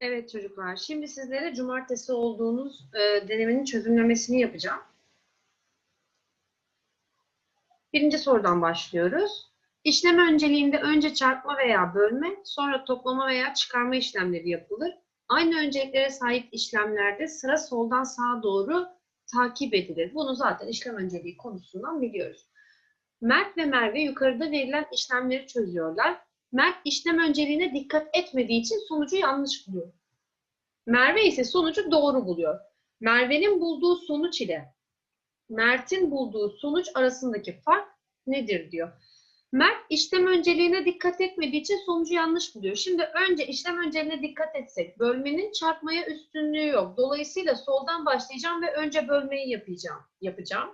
Evet çocuklar, şimdi sizlere cumartesi olduğunuz e, denemenin çözümlemesini yapacağım. Birinci sorudan başlıyoruz. İşlem önceliğinde önce çarpma veya bölme, sonra toplama veya çıkarma işlemleri yapılır. Aynı önceliklere sahip işlemlerde sıra soldan sağa doğru takip edilir. Bunu zaten işlem önceliği konusundan biliyoruz. Mert ve Merve yukarıda verilen işlemleri çözüyorlar. Mert işlem önceliğine dikkat etmediği için sonucu yanlış buluyor. Merve ise sonucu doğru buluyor. Merve'nin bulduğu sonuç ile Mert'in bulduğu sonuç arasındaki fark nedir diyor. Mert işlem önceliğine dikkat etmediği için sonucu yanlış buluyor. Şimdi önce işlem önceliğine dikkat etsek bölmenin çarpmaya üstünlüğü yok. Dolayısıyla soldan başlayacağım ve önce bölmeyi yapacağım. yapacağım.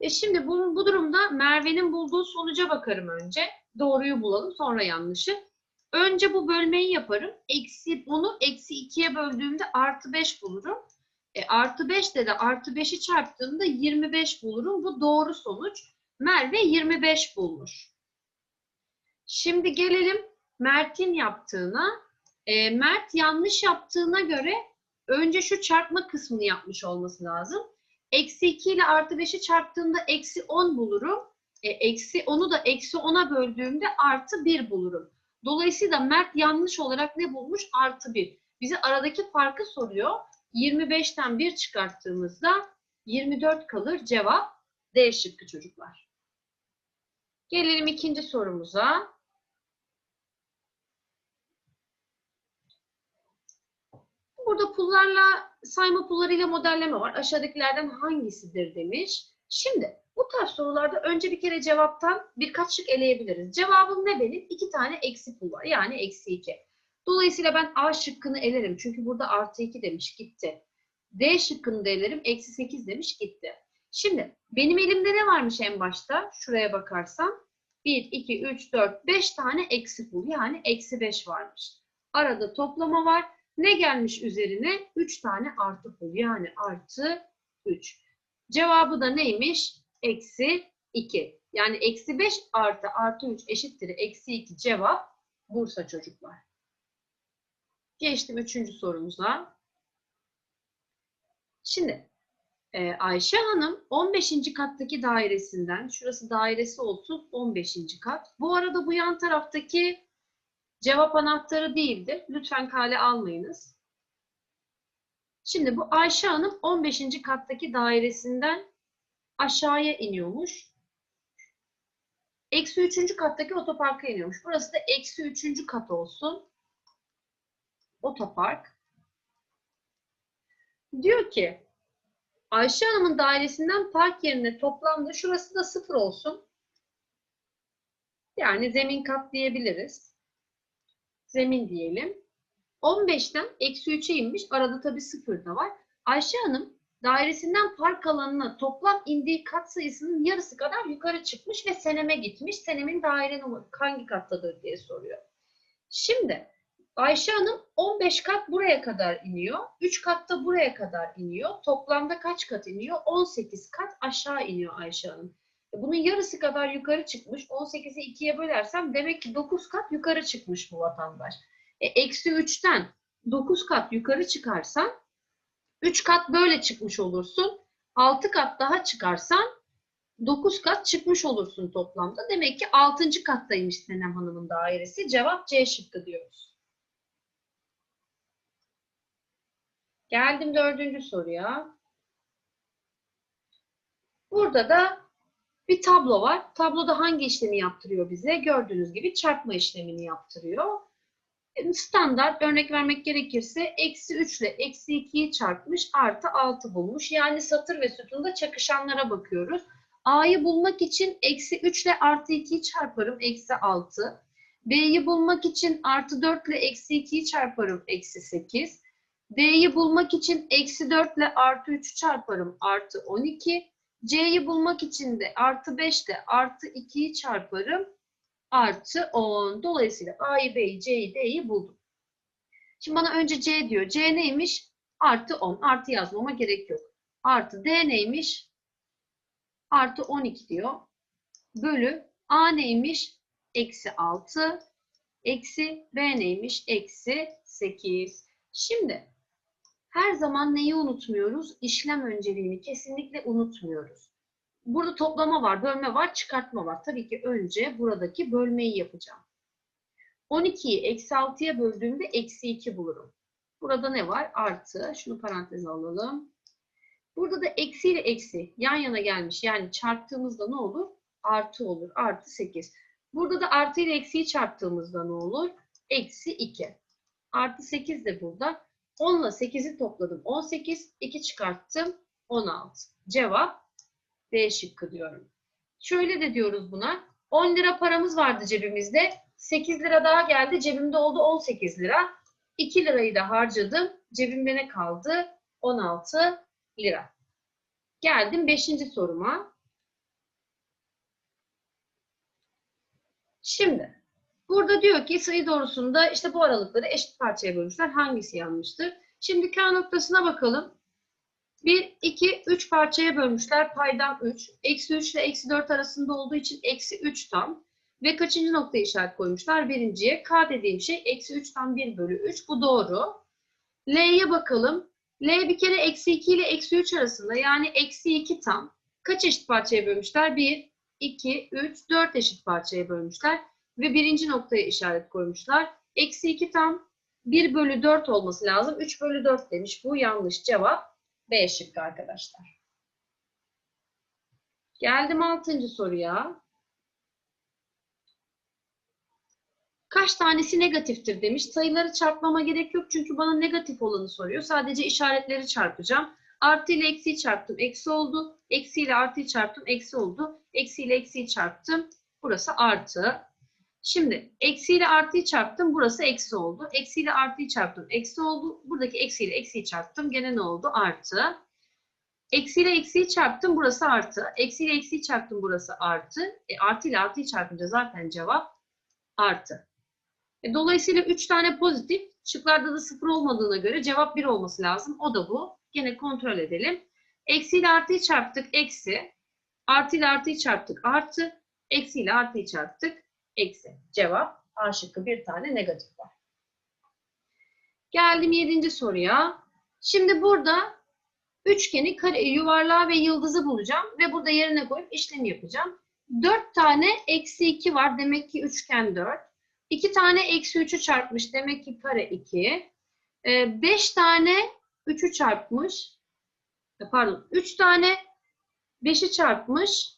E şimdi bu, bu durumda Merve'nin bulduğu sonuca bakarım önce. Doğruyu bulalım sonra yanlışı. Önce bu bölmeyi yaparım. Eksi bunu eksi 2'ye böldüğümde artı 5 bulurum. E, artı 5 de de artı 5'i çarptığımda 25 bulurum. Bu doğru sonuç. Merve 25 bulmuş. Şimdi gelelim Mert'in yaptığına. E, Mert yanlış yaptığına göre önce şu çarpma kısmını yapmış olması lazım. Eksi 2 ile artı 5'i çarptığımda eksi 10 bulurum. E, eksi 10'u da eksi 10'a böldüğümde artı 1 bulurum. Dolayısıyla Mert yanlış olarak ne bulmuş? Artı 1. Bize aradaki farkı soruyor. 25'ten 1 çıkarttığımızda 24 kalır. Cevap D şıkkı çocuklar. Gelelim ikinci sorumuza. Burada pullarla sayma pullarıyla modelleme var. Aşağıdakilerden hangisidir demiş. Şimdi bu tarz sorularda önce bir kere cevaptan birkaç şık eleyebiliriz. Cevabım ne benim? İki tane eksi pul var. Yani eksi iki. Dolayısıyla ben A şıkkını elerim. Çünkü burada artı iki demiş gitti. D şıkkını da elerim. Eksi sekiz demiş gitti. Şimdi benim elimde ne varmış en başta? Şuraya bakarsam. 1, 2, 3, 4, 5 tane eksi pul. Yani eksi 5 varmış. Arada toplama var. Ne gelmiş üzerine? 3 tane artı pul. Yani artı 3. Cevabı da neymiş? Eksi 2. Yani eksi 5 artı artı 3 eşittir. Eksi 2 cevap Bursa çocuklar. Geçtim üçüncü sorumuza. Şimdi e, Ayşe Hanım 15. kattaki dairesinden, şurası dairesi olsun 15. kat. Bu arada bu yan taraftaki cevap anahtarı değildir. Lütfen kale almayınız. Şimdi bu Ayşe Hanım 15. kattaki dairesinden aşağıya iniyormuş. Eksi 3. kattaki otoparka iniyormuş. Burası da eksi 3. kat olsun. Otopark. Diyor ki Ayşe Hanım'ın dairesinden park yerine toplamda şurası da sıfır olsun. Yani zemin kat diyebiliriz. Zemin diyelim. 15'ten eksi 3'e inmiş. Arada tabii sıfır da var. Ayşe Hanım dairesinden park alanına toplam indiği kat sayısının yarısı kadar yukarı çıkmış ve seneme gitmiş. Senemin daire hangi kattadır diye soruyor. Şimdi Ayşe Hanım 15 kat buraya kadar iniyor. 3 kat da buraya kadar iniyor. Toplamda kaç kat iniyor? 18 kat aşağı iniyor Ayşe Hanım. Bunun yarısı kadar yukarı çıkmış. 18'i 2'ye bölersem demek ki 9 kat yukarı çıkmış bu vatandaş. E, eksi 3'ten 9 kat yukarı çıkarsan 3 kat böyle çıkmış olursun. 6 kat daha çıkarsan 9 kat çıkmış olursun toplamda. Demek ki 6. kattaymış Senem Hanım'ın dairesi. Cevap C şıkkı diyoruz. Geldim dördüncü soruya. Burada da bir tablo var. Tabloda hangi işlemi yaptırıyor bize? Gördüğünüz gibi çarpma işlemini yaptırıyor. Standart örnek vermek gerekirse eksi 3 ile eksi 2'yi çarpmış artı 6 bulmuş. Yani satır ve sütunda çakışanlara bakıyoruz. A'yı bulmak için eksi 3 ile artı 2'yi çarparım eksi 6. B'yi bulmak için artı 4 ile eksi 2'yi çarparım eksi 8. D'yi bulmak için eksi 4 ile artı 3'ü çarparım artı 12. C'yi bulmak için de artı 5 ile artı 2'yi çarparım artı 10. Dolayısıyla A'yı, B'yi, C'yi, D'yi buldum. Şimdi bana önce C diyor. C neymiş? Artı 10. Artı yazmama gerek yok. Artı D neymiş? Artı 12 diyor. Bölü A neymiş? Eksi 6. Eksi B neymiş? Eksi 8. Şimdi her zaman neyi unutmuyoruz? İşlem önceliğini kesinlikle unutmuyoruz. Burada toplama var, bölme var, çıkartma var. Tabii ki önce buradaki bölmeyi yapacağım. 12'yi eksi 6'ya böldüğümde eksi 2 bulurum. Burada ne var? Artı. Şunu paranteze alalım. Burada da eksi ile eksi yan yana gelmiş. Yani çarptığımızda ne olur? Artı olur. Artı 8. Burada da artı ile eksiyi çarptığımızda ne olur? Eksi 2. Artı 8 de burada. 10 ile 8'i topladım. 18. 2 çıkarttım. 16. Cevap D şıkkı diyorum. Şöyle de diyoruz buna. 10 lira paramız vardı cebimizde. 8 lira daha geldi. Cebimde oldu 18 lira. 2 lirayı da harcadım. Cebimde ne kaldı? 16 lira. Geldim 5. soruma. Şimdi burada diyor ki sayı doğrusunda işte bu aralıkları eşit parçaya bölmüşler. Hangisi yanlıştır? Şimdi K noktasına bakalım. 1, 2, 3 parçaya bölmüşler. Paydan 3. Eksi 3 ile eksi 4 arasında olduğu için eksi 3 tam. Ve kaçıncı noktaya işaret koymuşlar? Birinciye. K dediğim şey eksi 3 tam 1 bölü 3. Bu doğru. L'ye bakalım. L bir kere eksi 2 ile eksi 3 arasında. Yani eksi 2 tam. Kaç eşit parçaya bölmüşler? 1, 2, 3, 4 eşit parçaya bölmüşler. Ve birinci noktaya işaret koymuşlar. Eksi 2 tam 1 bölü 4 olması lazım. 3 bölü 4 demiş. Bu yanlış cevap. B şıkkı arkadaşlar. Geldim 6. soruya. Kaç tanesi negatiftir demiş. Sayıları çarpmama gerek yok çünkü bana negatif olanı soruyor. Sadece işaretleri çarpacağım. Artı ile eksiyi çarptım. Eksi oldu. Eksi ile artıyı çarptım. Eksi oldu. Eksi ile eksiyi çarptım. Burası artı. Şimdi eksi ile artıyı çarptım. Burası eksi oldu. Eksi ile artıyı çarptım. Eksi oldu. Buradaki eksi ile eksiyi çarptım. Gene ne oldu? Artı. Eksi ile eksiyi çarptım. Burası artı. Eksi ile eksiyi çarptım. Burası artı. E, artı ile artıyı çarpınca zaten cevap artı. E, dolayısıyla 3 tane pozitif. Şıklarda da 0 olmadığına göre cevap 1 olması lazım. O da bu. Gene kontrol edelim. Eksi ile artıyı çarptık. Eksi. Artı ile artıyı çarptık. Artı. Eksi ile artıyı çarptık. Eksi. Cevap A şıkkı bir tane negatif var. Geldim 7. soruya. Şimdi burada üçgeni, kare, yuvarlağı ve yıldızı bulacağım. Ve burada yerine koyup işlem yapacağım. 4 tane eksi 2 var. Demek ki üçgen 4. 2 tane eksi 3'ü çarpmış. Demek ki kare 2. 5 tane 3'ü çarpmış. Pardon. 3 tane 5'i çarpmış.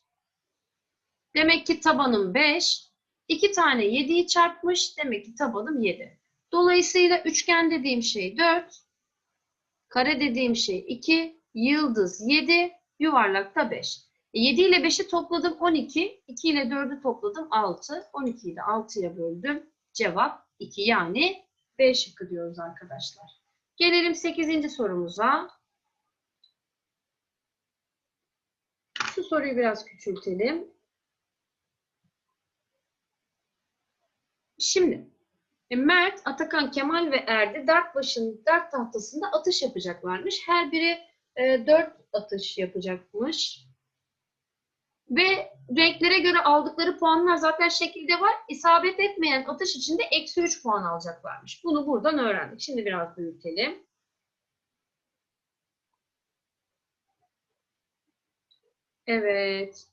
Demek ki tabanım 5. 2 tane 7'yi çarpmış. Demek ki tabanım 7. Dolayısıyla üçgen dediğim şey 4. Kare dediğim şey 2. Yıldız 7. Yuvarlak da 5. 7 ile 5'i topladım 12. 2 ile 4'ü topladım 6. 12'yi de 6'ya böldüm. Cevap 2 yani B şıkkı diyoruz arkadaşlar. Gelelim 8. sorumuza. Şu soruyu biraz küçültelim. Şimdi e, Mert, Atakan, Kemal ve Erdi dert başın dert tahtasında atış yapacaklarmış. Her biri e, 4 atış yapacakmış. Ve renklere göre aldıkları puanlar zaten şekilde var. İsabet etmeyen atış için de eksi 3 puan alacaklarmış. Bunu buradan öğrendik. Şimdi biraz büyütelim. Evet.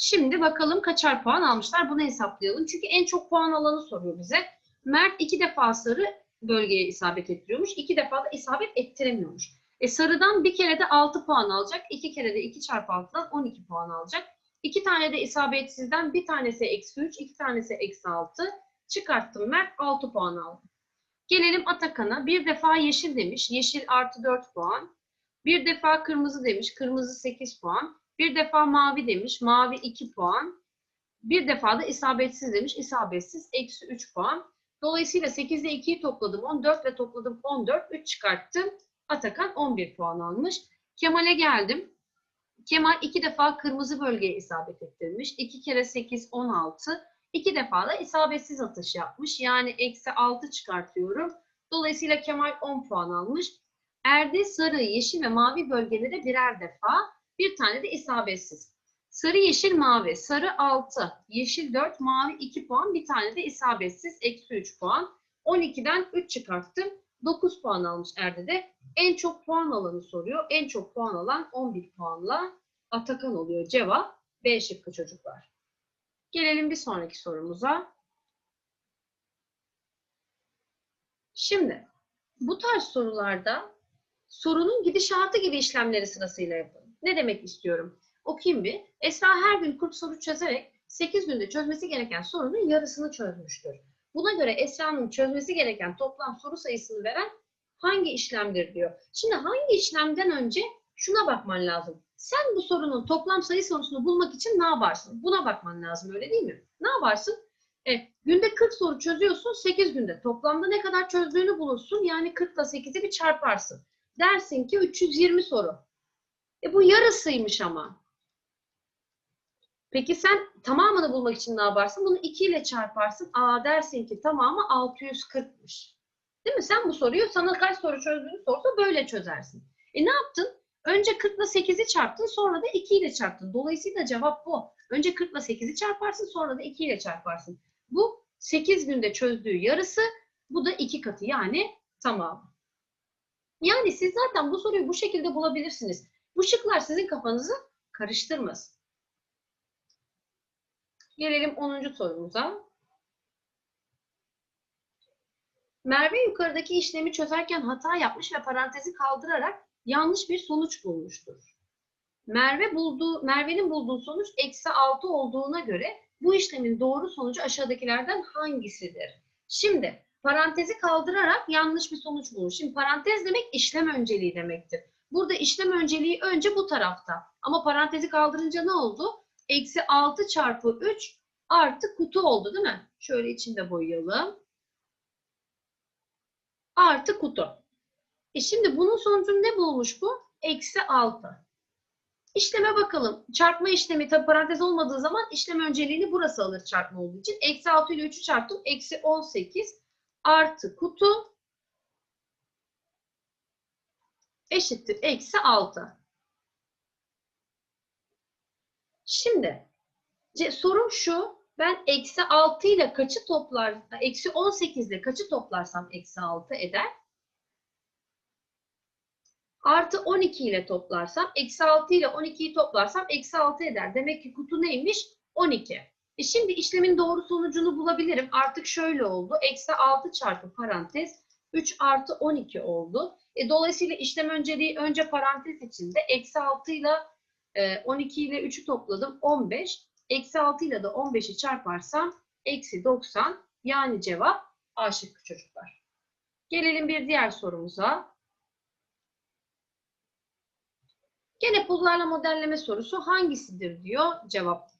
Şimdi bakalım kaçar puan almışlar. Bunu hesaplayalım. Çünkü en çok puan alanı soruyor bize. Mert iki defa sarı bölgeye isabet ettiriyormuş. iki defa da isabet ettiremiyormuş. E sarıdan bir kere de 6 puan alacak. iki kere de 2 çarpı 6'dan 12 puan alacak. İki tane de isabetsizden bir tanesi eksi 3, iki tanesi eksi 6. Çıkarttım Mert 6 puan aldı. Gelelim Atakan'a. Bir defa yeşil demiş. Yeşil artı 4 puan. Bir defa kırmızı demiş. Kırmızı 8 puan. Bir defa mavi demiş. Mavi 2 puan. Bir defa da isabetsiz demiş. İsabetsiz eksi 3 puan. Dolayısıyla 8 ile 2'yi topladım. 14 ile topladım 14. 3 çıkarttım. Atakan 11 puan almış. Kemal'e geldim. Kemal iki defa kırmızı bölgeye isabet ettirmiş. 2 kere 8 16. İki defa da isabetsiz atış yapmış. Yani eksi 6 çıkartıyorum. Dolayısıyla Kemal 10 puan almış. Erdi sarı, yeşil ve mavi bölgelere birer defa. Bir tane de isabetsiz. Sarı, yeşil, mavi. Sarı 6, yeşil 4, mavi 2 puan. Bir tane de isabetsiz eksi 3 puan. 12'den 3 çıkarttım. 9 puan almış Erde de. En çok puan alanı soruyor. En çok puan alan 11 puanla Atakan oluyor. Cevap B şıkkı çocuklar. Gelelim bir sonraki sorumuza. Şimdi bu tarz sorularda sorunun gidişatı gibi işlemleri sırasıyla yapın. Ne demek istiyorum? Okuyayım bir. Esra her gün 40 soru çözerek 8 günde çözmesi gereken sorunun yarısını çözmüştür. Buna göre Esra'nın çözmesi gereken toplam soru sayısını veren hangi işlemdir diyor. Şimdi hangi işlemden önce şuna bakman lazım. Sen bu sorunun toplam sayı sorusunu bulmak için ne yaparsın? Buna bakman lazım öyle değil mi? Ne yaparsın? E, günde 40 soru çözüyorsun 8 günde. Toplamda ne kadar çözdüğünü bulursun. Yani 40 ile 8'i bir çarparsın. Dersin ki 320 soru. E bu yarısıymış ama. Peki sen tamamını bulmak için ne yaparsın? Bunu 2 ile çarparsın. Aa dersin ki tamamı 640'mış. Değil mi? Sen bu soruyu sana kaç soru çözdüğünü sorsa böyle çözersin. E ne yaptın? Önce 40 ile 8'i çarptın sonra da 2 ile çarptın. Dolayısıyla cevap bu. Önce 40 ile 8'i çarparsın sonra da 2 ile çarparsın. Bu 8 günde çözdüğü yarısı. Bu da 2 katı yani tamamı. Yani siz zaten bu soruyu bu şekilde bulabilirsiniz. Bu şıklar sizin kafanızı karıştırmasın. Gelelim 10. sorumuza. Merve yukarıdaki işlemi çözerken hata yapmış ve parantezi kaldırarak yanlış bir sonuç bulmuştur. Merve bulduğu, Merve'nin bulduğu sonuç eksi 6 olduğuna göre bu işlemin doğru sonucu aşağıdakilerden hangisidir? Şimdi parantezi kaldırarak yanlış bir sonuç bulmuş. Şimdi parantez demek işlem önceliği demektir. Burada işlem önceliği önce bu tarafta. Ama parantezi kaldırınca ne oldu? Eksi 6 çarpı 3 artı kutu oldu değil mi? Şöyle içinde boyayalım. Artı kutu. E şimdi bunun sonucunu ne bulmuş bu? Eksi 6. İşleme bakalım. Çarpma işlemi tabi parantez olmadığı zaman işlem önceliğini burası alır çarpma olduğu için. Eksi 6 ile 3'ü çarptım. Eksi 18 artı kutu eşittir. Eksi 6. Şimdi sorum şu. Ben eksi 6 ile kaçı toplar, eksi 18 ile kaçı toplarsam eksi 6 eder? Artı 12 ile toplarsam, eksi 6 ile 12'yi toplarsam eksi 6 eder. Demek ki kutu neymiş? 12. E şimdi işlemin doğru sonucunu bulabilirim. Artık şöyle oldu. Eksi 6 çarpı parantez 3 artı 12 oldu. E, dolayısıyla işlem önceliği önce parantez içinde. Eksi 6 ile 12 ile 3'ü topladım. 15. Eksi 6 ile de 15'i çarparsam eksi 90. Yani cevap A şıkkı çocuklar. Gelelim bir diğer sorumuza. Gene pullarla modelleme sorusu hangisidir diyor cevap.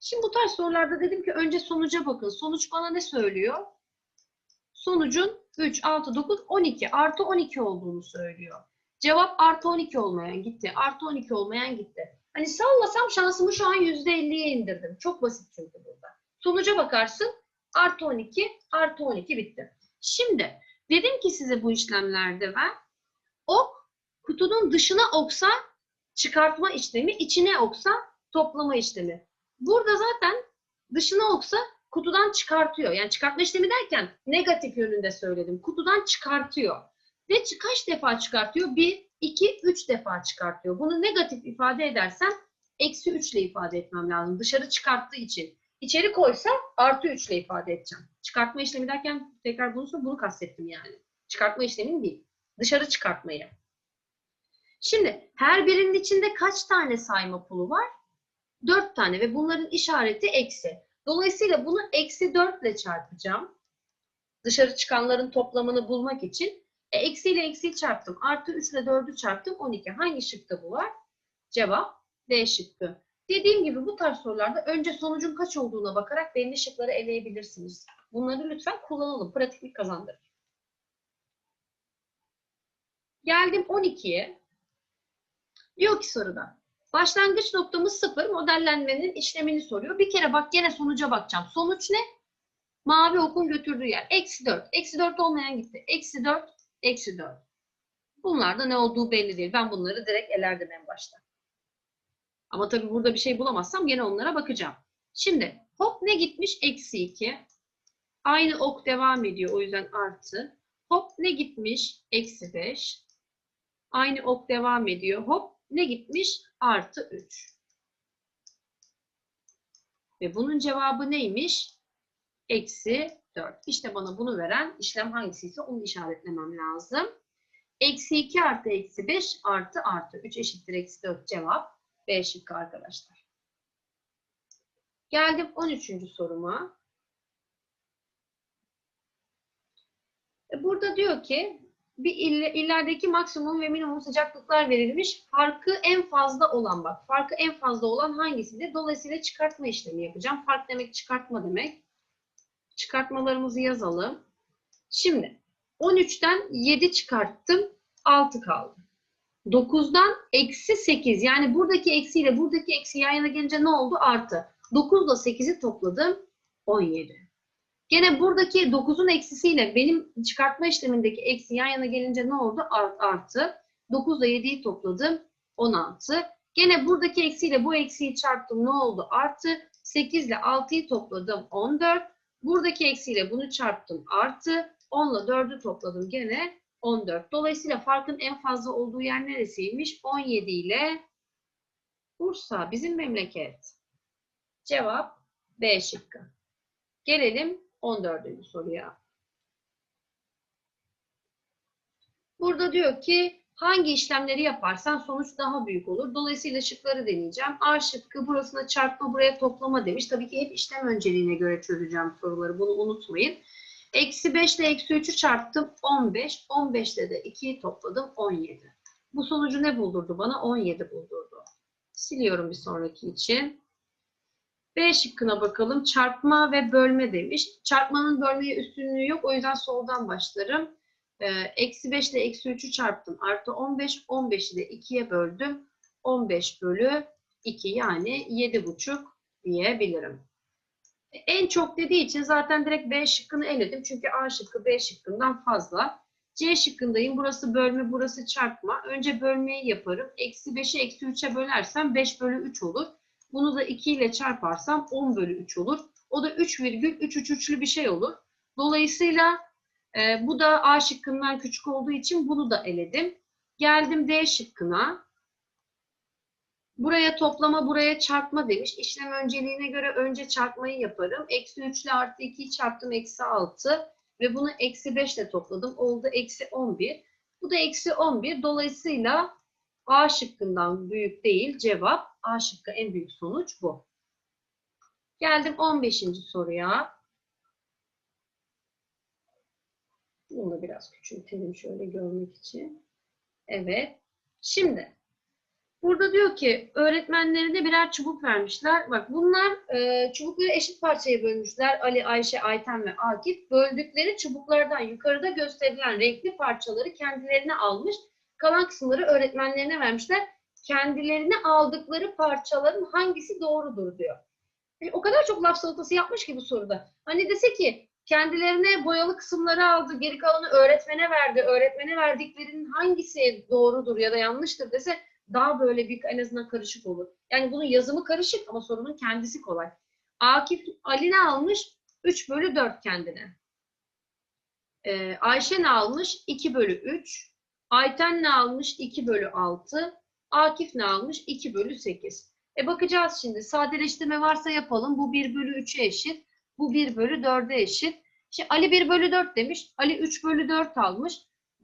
Şimdi bu tarz sorularda dedim ki önce sonuca bakın. Sonuç bana ne söylüyor? Sonucun 3, 6, 9, 12 artı 12 olduğunu söylüyor. Cevap artı 12 olmayan gitti. Artı 12 olmayan gitti. Hani sallasam şansımı şu an %50'ye indirdim. Çok basit çünkü burada. Sonuca bakarsın. Artı 12, artı 12 bitti. Şimdi dedim ki size bu işlemlerde ben ok kutunun dışına oksa çıkartma işlemi, içine oksa toplama işlemi. Burada zaten dışına oksa kutudan çıkartıyor. Yani çıkartma işlemi derken negatif yönünde söyledim. Kutudan çıkartıyor. Ve kaç defa çıkartıyor? 1, 2, 3 defa çıkartıyor. Bunu negatif ifade edersem eksi 3 ile ifade etmem lazım. Dışarı çıkarttığı için. İçeri koysa artı 3 ile ifade edeceğim. Çıkartma işlemi derken tekrar bunu bunu kastettim yani. Çıkartma işlemini değil. Dışarı çıkartmayı. Şimdi her birinin içinde kaç tane sayma pulu var? 4 tane ve bunların işareti eksi. Dolayısıyla bunu eksi 4 ile çarpacağım. Dışarı çıkanların toplamını bulmak için. E, eksi ile eksiyi çarptım. Artı 3 ile 4'ü çarptım. 12. Hangi şıkta bu var? Cevap D şıkkı. Dediğim gibi bu tarz sorularda önce sonucun kaç olduğuna bakarak belli şıkları eleyebilirsiniz. Bunları lütfen kullanalım. Pratiklik kazandırır. Geldim 12'ye. Diyor ki soruda. Başlangıç noktamız 0. Modellenmenin işlemini soruyor. Bir kere bak gene sonuca bakacağım. Sonuç ne? Mavi okun götürdüğü yer. Eksi 4. Eksi 4 olmayan gitti. Eksi 4, eksi 4. Bunlarda ne olduğu belli değil. Ben bunları direkt elerdim en başta. Ama tabii burada bir şey bulamazsam gene onlara bakacağım. Şimdi hop ne gitmiş? Eksi 2. Aynı ok devam ediyor. O yüzden artı. Hop ne gitmiş? Eksi 5. Aynı ok devam ediyor. Hop ne gitmiş? Artı 3. Ve bunun cevabı neymiş? Eksi 4. İşte bana bunu veren işlem hangisiyse onu işaretlemem lazım. Eksi 2 artı eksi 5 artı artı 3 eşittir eksi 4 cevap B şıkkı arkadaşlar. Geldim 13. soruma. E, Burada diyor ki bir ille- illerdeki maksimum ve minimum sıcaklıklar verilmiş. Farkı en fazla olan bak. Farkı en fazla olan hangisidir? Dolayısıyla çıkartma işlemi yapacağım. Fark demek çıkartma demek. Çıkartmalarımızı yazalım. Şimdi 13'ten 7 çıkarttım. 6 kaldı. 9'dan eksi 8 yani buradaki eksiyle buradaki eksi yan yana gelince ne oldu? Artı. 9 ile 8'i topladım. 17. Gene buradaki 9'un eksisiyle benim çıkartma işlemindeki eksi yan yana gelince ne oldu? Art- Artı. 9 ile 7'yi topladım. 16. Gene buradaki eksiyle bu eksiyi çarptım. Ne oldu? Artı. 8 ile 6'yı topladım. 14. Buradaki eksiyle bunu çarptım. Artı. 10 ile 4'ü topladım. Gene 14. Dolayısıyla farkın en fazla olduğu yer neresiymiş? 17 ile Bursa bizim memleket. Cevap B şıkkı. Gelelim 14. soruya. Burada diyor ki hangi işlemleri yaparsan sonuç daha büyük olur. Dolayısıyla şıkları deneyeceğim. A şıkkı burasına çarpma buraya toplama demiş. Tabii ki hep işlem önceliğine göre çözeceğim soruları. Bunu unutmayın. Eksi 5 ile eksi 3'ü çarptım 15. 15 ile de 2'yi topladım 17. Bu sonucu ne buldurdu bana? 17 buldurdu. Siliyorum bir sonraki için. B şıkkına bakalım. Çarpma ve bölme demiş. Çarpmanın bölmeye üstünlüğü yok. O yüzden soldan başlarım. Ee, Eksi 5 ile eksi 3'ü çarptım. Artı 15. 15'i de 2'ye böldüm. 15 bölü 2 yani 7,5 diyebilirim. En çok dediği için zaten direkt B şıkkını eledim. Çünkü A şıkkı B şıkkından fazla. C şıkkındayım. Burası bölme, burası çarpma. Önce bölmeyi yaparım. Eksi 5'i eksi 3'e bölersem 5 bölü 3 olur. Bunu da 2 ile çarparsam 10 bölü 3 olur. O da 3,333'lü bir şey olur. Dolayısıyla e, bu da A şıkkından küçük olduğu için bunu da eledim. Geldim D şıkkına. Buraya toplama, buraya çarpma demiş. İşlem önceliğine göre önce çarpmayı yaparım. Eksi 3 ile artı 2'yi çarptım. Eksi 6. Ve bunu eksi 5 ile topladım. Oldu eksi 11. Bu da eksi 11. Dolayısıyla A şıkkından büyük değil. Cevap A şıkkı en büyük sonuç bu. Geldim 15. soruya. Bunu da biraz küçültelim şöyle görmek için. Evet. Şimdi Burada diyor ki öğretmenlerine birer çubuk vermişler. Bak bunlar e, çubukları eşit parçaya bölmüşler. Ali, Ayşe, Ayten ve Akif. Böldükleri çubuklardan yukarıda gösterilen renkli parçaları kendilerine almış. Kalan kısımları öğretmenlerine vermişler. Kendilerine aldıkları parçaların hangisi doğrudur diyor. E, o kadar çok laf salatası yapmış ki bu soruda. Hani dese ki kendilerine boyalı kısımları aldı, geri kalanı öğretmene verdi. Öğretmene verdiklerinin hangisi doğrudur ya da yanlıştır dese daha böyle bir en azından karışık olur. Yani bunun yazımı karışık ama sorunun kendisi kolay. Akif Ali ne almış? 3 bölü 4 kendine. Ee, Ayşe ne almış? 2 bölü 3. Ayten ne almış? 2 bölü 6. Akif ne almış? 2 bölü 8. E bakacağız şimdi. Sadeleştirme varsa yapalım. Bu 1 bölü 3'e eşit. Bu 1 bölü 4'e eşit. Şimdi Ali 1 bölü 4 demiş. Ali 3 bölü 4 almış.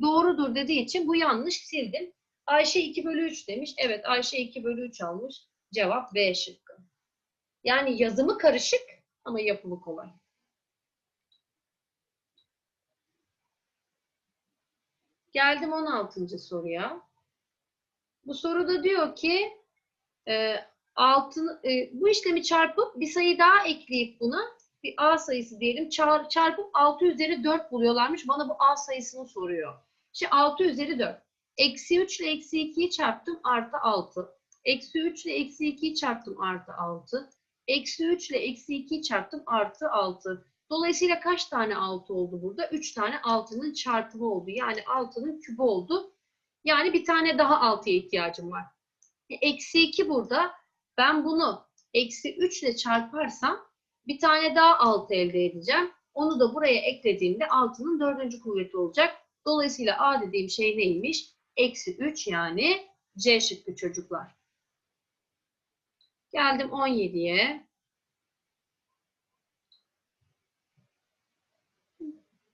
Doğrudur dediği için bu yanlış sildim. Ayşe 2 bölü 3 demiş. Evet Ayşe 2 bölü 3 almış. Cevap B şıkkı. Yani yazımı karışık ama yapımı kolay. Geldim 16. soruya. Bu soruda diyor ki e, altın, e, bu işlemi çarpıp bir sayı daha ekleyip buna bir A sayısı diyelim çar, çarpıp 6 üzeri 4 buluyorlarmış. Bana bu A sayısını soruyor. Şimdi 6 üzeri 4. Eksi 3 ile eksi 2'yi çarptım artı 6. Eksi 3 ile eksi 2'yi çarptım artı 6. Eksi 3 ile eksi 2'yi çarptım artı 6. Dolayısıyla kaç tane 6 oldu burada? 3 tane 6'nın çarpımı oldu. Yani 6'nın kübü oldu. Yani bir tane daha 6'ya ihtiyacım var. E, Eksi 2 burada. Ben bunu eksi 3 ile çarparsam bir tane daha 6 elde edeceğim. Onu da buraya eklediğimde 6'nın dördüncü kuvveti olacak. Dolayısıyla A dediğim şey neymiş? Eksi 3 yani C şıkkı çocuklar. Geldim 17'ye.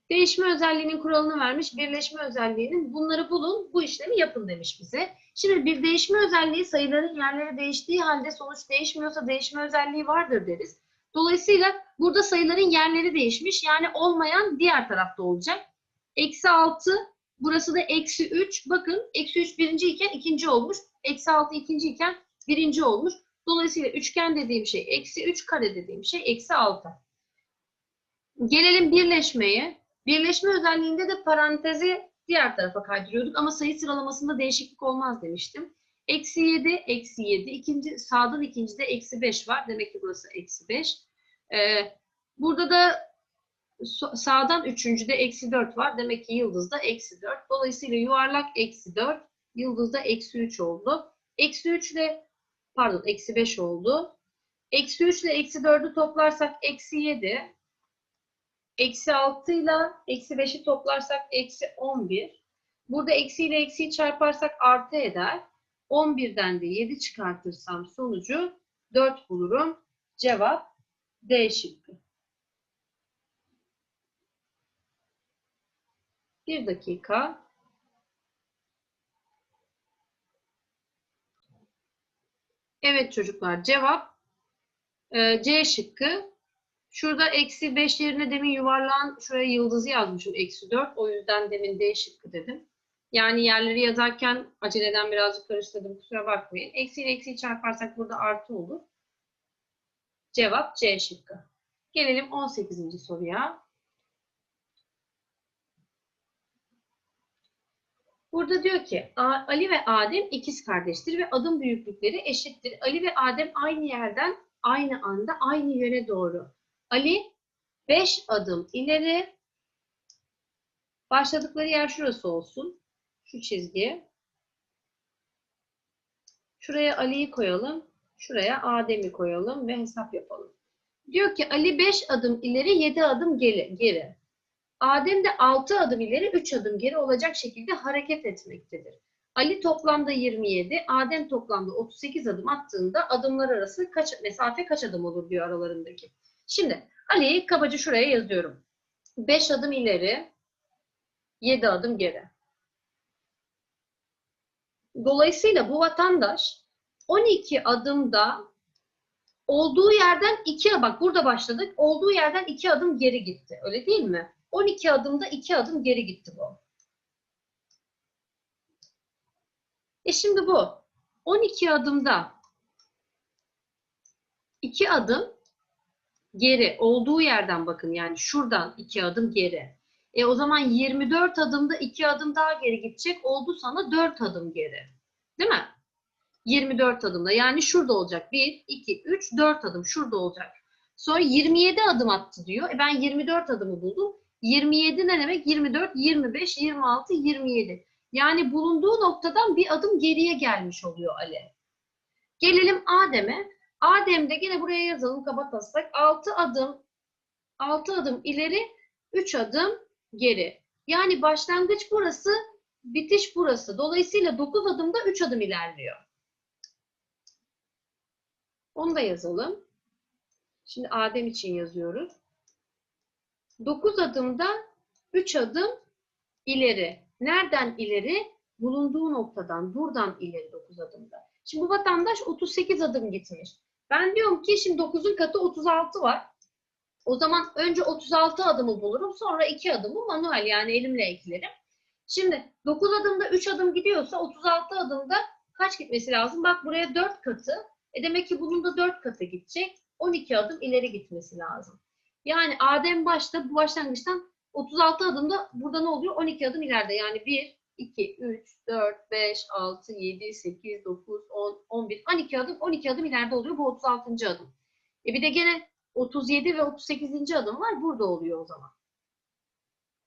Değişme özelliğinin kuralını vermiş, birleşme özelliğinin bunları bulun, bu işlemi yapın demiş bize. Şimdi bir değişme özelliği sayıların yerleri değiştiği halde sonuç değişmiyorsa değişme özelliği vardır deriz. Dolayısıyla burada sayıların yerleri değişmiş, yani olmayan diğer tarafta olacak. Eksi 6, burası da eksi 3. Bakın eksi 3 birinci iken ikinci olmuş. Eksi 6 ikinci iken birinci olmuş. Dolayısıyla üçgen dediğim şey eksi 3, kare dediğim şey eksi 6. Gelelim birleşmeye. Birleşme özelliğinde de parantezi diğer tarafa kaydırıyorduk ama sayı sıralamasında değişiklik olmaz demiştim. Eksi 7, eksi 7. İkinci, sağdan ikincide eksi 5 var. Demek ki burası eksi 5. Ee, burada da sağdan üçüncüde eksi 4 var. Demek ki yıldızda eksi 4. Dolayısıyla yuvarlak eksi 4, yıldızda eksi 3 oldu. Eksi 3 ile pardon eksi 5 oldu. Eksi 3 ile eksi 4'ü toplarsak eksi 7. Eksi 6 ile eksi 5'i toplarsak eksi 11. Burada eksi ile eksiyi çarparsak artı eder. 11'den de 7 çıkartırsam sonucu 4 bulurum. Cevap D şıkkı. Bir dakika. Evet çocuklar cevap e, C şıkkı. Şurada eksi 5 yerine demin yuvarlağın şuraya yıldızı yazmışım eksi 4. O yüzden demin D şıkkı dedim. Yani yerleri yazarken aceleden birazcık karıştırdım kusura bakmayın. Eksi ile eksiyi çarparsak burada artı olur. Cevap C şıkkı. Gelelim 18. soruya. Burada diyor ki Ali ve Adem ikiz kardeştir ve adım büyüklükleri eşittir. Ali ve Adem aynı yerden aynı anda aynı yöne doğru. Ali 5 adım ileri başladıkları yer şurası olsun. Şu çizgi. Şuraya Ali'yi koyalım. Şuraya Adem'i koyalım ve hesap yapalım. Diyor ki Ali 5 adım ileri 7 adım geri. Adem de 6 adım ileri 3 adım geri olacak şekilde hareket etmektedir. Ali toplamda 27, Adem toplamda 38 adım attığında adımlar arası kaç mesafe kaç adım olur diyor aralarındaki. Şimdi Ali'yi kabaca şuraya yazıyorum. 5 adım ileri, 7 adım geri. Dolayısıyla bu vatandaş 12 adımda olduğu yerden 2 bak burada başladık. Olduğu yerden 2 adım geri gitti. Öyle değil mi? 12 adımda 2 adım geri gitti bu. E şimdi bu 12 adımda 2 adım geri olduğu yerden bakın yani şuradan 2 adım geri. E o zaman 24 adımda 2 adım daha geri gidecek. Oldu sana 4 adım geri. Değil mi? 24 adımda yani şurada olacak. 1, 2, 3, 4 adım şurada olacak. Sonra 27 adım attı diyor. E ben 24 adımı buldum. 27 ne demek? 24, 25, 26, 27. Yani bulunduğu noktadan bir adım geriye gelmiş oluyor Ali. Gelelim Adem'e. Adem'de gene buraya yazalım kaba taslak. 6 adım 6 adım ileri, 3 adım geri. Yani başlangıç burası, bitiş burası. Dolayısıyla 9 adımda 3 adım ilerliyor. Onu da yazalım. Şimdi Adem için yazıyoruz. 9 adımda 3 adım ileri. Nereden ileri? Bulunduğu noktadan, buradan ileri 9 adımda. Şimdi bu vatandaş 38 adım gitmiş. Ben diyorum ki şimdi 9'un katı 36 var. O zaman önce 36 adımı bulurum, sonra 2 adımı manuel yani elimle eklerim. Şimdi 9 adımda 3 adım gidiyorsa 36 adımda kaç gitmesi lazım? Bak buraya 4 katı. E demek ki bunun da 4 katı gidecek. 12 adım ileri gitmesi lazım. Yani Adem başta bu başlangıçtan 36 adımda burada ne oluyor? 12 adım ileride. Yani 1, 2, 3, 4, 5, 6, 7, 8, 9, 10, 11, 12 adım, 12 adım ileride oluyor. Bu 36. adım. E bir de gene 37 ve 38. adım var. Burada oluyor o zaman.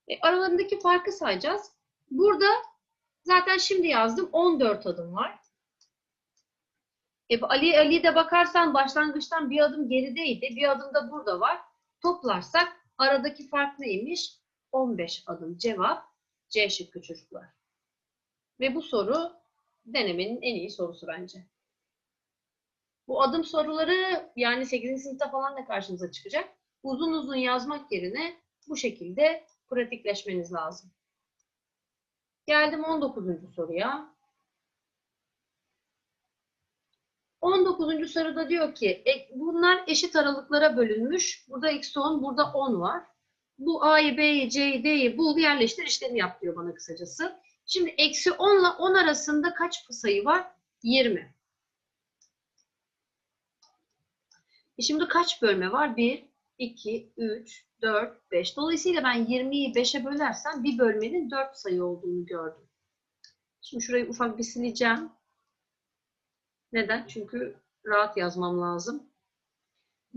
E aralarındaki farkı sayacağız. Burada zaten şimdi yazdım 14 adım var. E, Ali Ali'de bakarsan başlangıçtan bir adım gerideydi. Bir adım da burada var. Toplarsak aradaki fark neymiş? 15 adım. Cevap C şıkkı çocuklar. Ve bu soru denemenin en iyi sorusu bence. Bu adım soruları yani 8. sınıfta falan da karşınıza çıkacak. Uzun uzun yazmak yerine bu şekilde pratikleşmeniz lazım. Geldim 19. soruya. 19. soruda diyor ki e, bunlar eşit aralıklara bölünmüş. Burada eksi 10, burada 10 var. Bu A'yı, B'yi, C'yi, D'yi bul, yerleştir, işlemi yap diyor bana kısacası. Şimdi eksi 10 ile 10 arasında kaç sayı var? 20. E şimdi kaç bölme var? 1, 2, 3, 4, 5. Dolayısıyla ben 20'yi 5'e bölersem bir bölmenin 4 sayı olduğunu gördüm. Şimdi şurayı ufak bir sileceğim. Neden? Çünkü rahat yazmam lazım.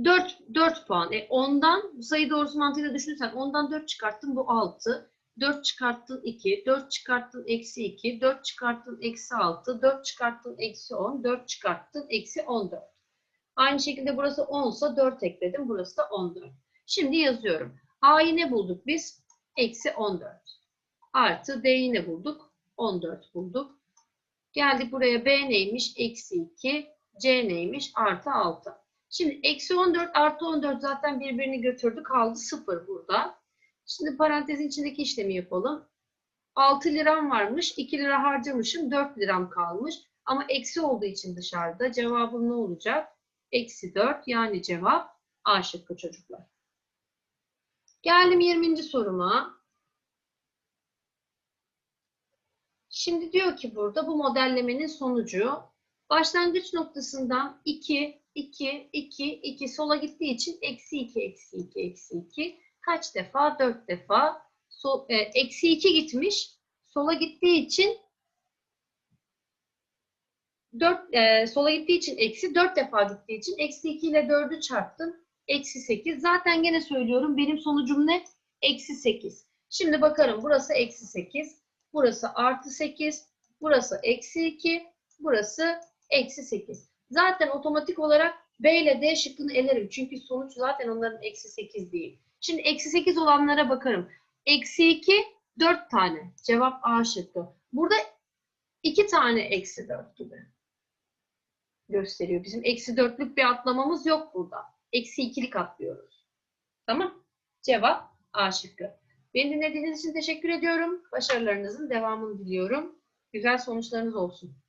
4, 4 puan. E 10'dan bu sayı doğrusu mantığıyla düşünürsen 10'dan 4 çıkarttın bu 6. 4 çıkarttın 2, 4 çıkarttın eksi 2, 4 çıkarttın eksi 6, 4 çıkarttın eksi 10, 4 çıkarttın eksi 14. Aynı şekilde burası 10 ise 4 ekledim. Burası da 14. Şimdi yazıyorum. A'yı ne bulduk biz? Eksi 14. Artı D'yi ne bulduk? 14 bulduk. Geldik buraya B neymiş? Eksi 2. C neymiş? Artı 6. Şimdi eksi 14 artı 14 zaten birbirini götürdü. Kaldı 0 burada. Şimdi parantezin içindeki işlemi yapalım. 6 liram varmış. 2 lira harcamışım. 4 liram kalmış. Ama eksi olduğu için dışarıda cevabım ne olacak? Eksi 4 yani cevap A şıkkı çocuklar. Geldim 20. soruma. Şimdi diyor ki burada bu modellemenin sonucu başlangıç noktasından 2, 2, 2, 2 sola gittiği için eksi 2, eksi 2, eksi 2 kaç defa? 4 defa. So, e, eksi 2 gitmiş. Sola gittiği için 4, e, sola gittiği için eksi 4 defa gittiği için eksi 2 ile 4'ü çarptım. Eksi 8. Zaten gene söylüyorum benim sonucum ne? Eksi 8. Şimdi bakarım burası eksi 8. Burası artı 8. Burası eksi 2. Burası eksi 8. Zaten otomatik olarak B ile D şıkkını elerim. Çünkü sonuç zaten onların eksi 8 değil. Şimdi eksi 8 olanlara bakarım. Eksi 2 4 tane. Cevap A şıkkı. Burada 2 tane eksi 4 gibi gösteriyor. Bizim eksi 4'lük bir atlamamız yok burada. Eksi 2'lik atlıyoruz. Tamam. Cevap A şıkkı. Beni dinlediğiniz için teşekkür ediyorum. Başarılarınızın devamını diliyorum. Güzel sonuçlarınız olsun.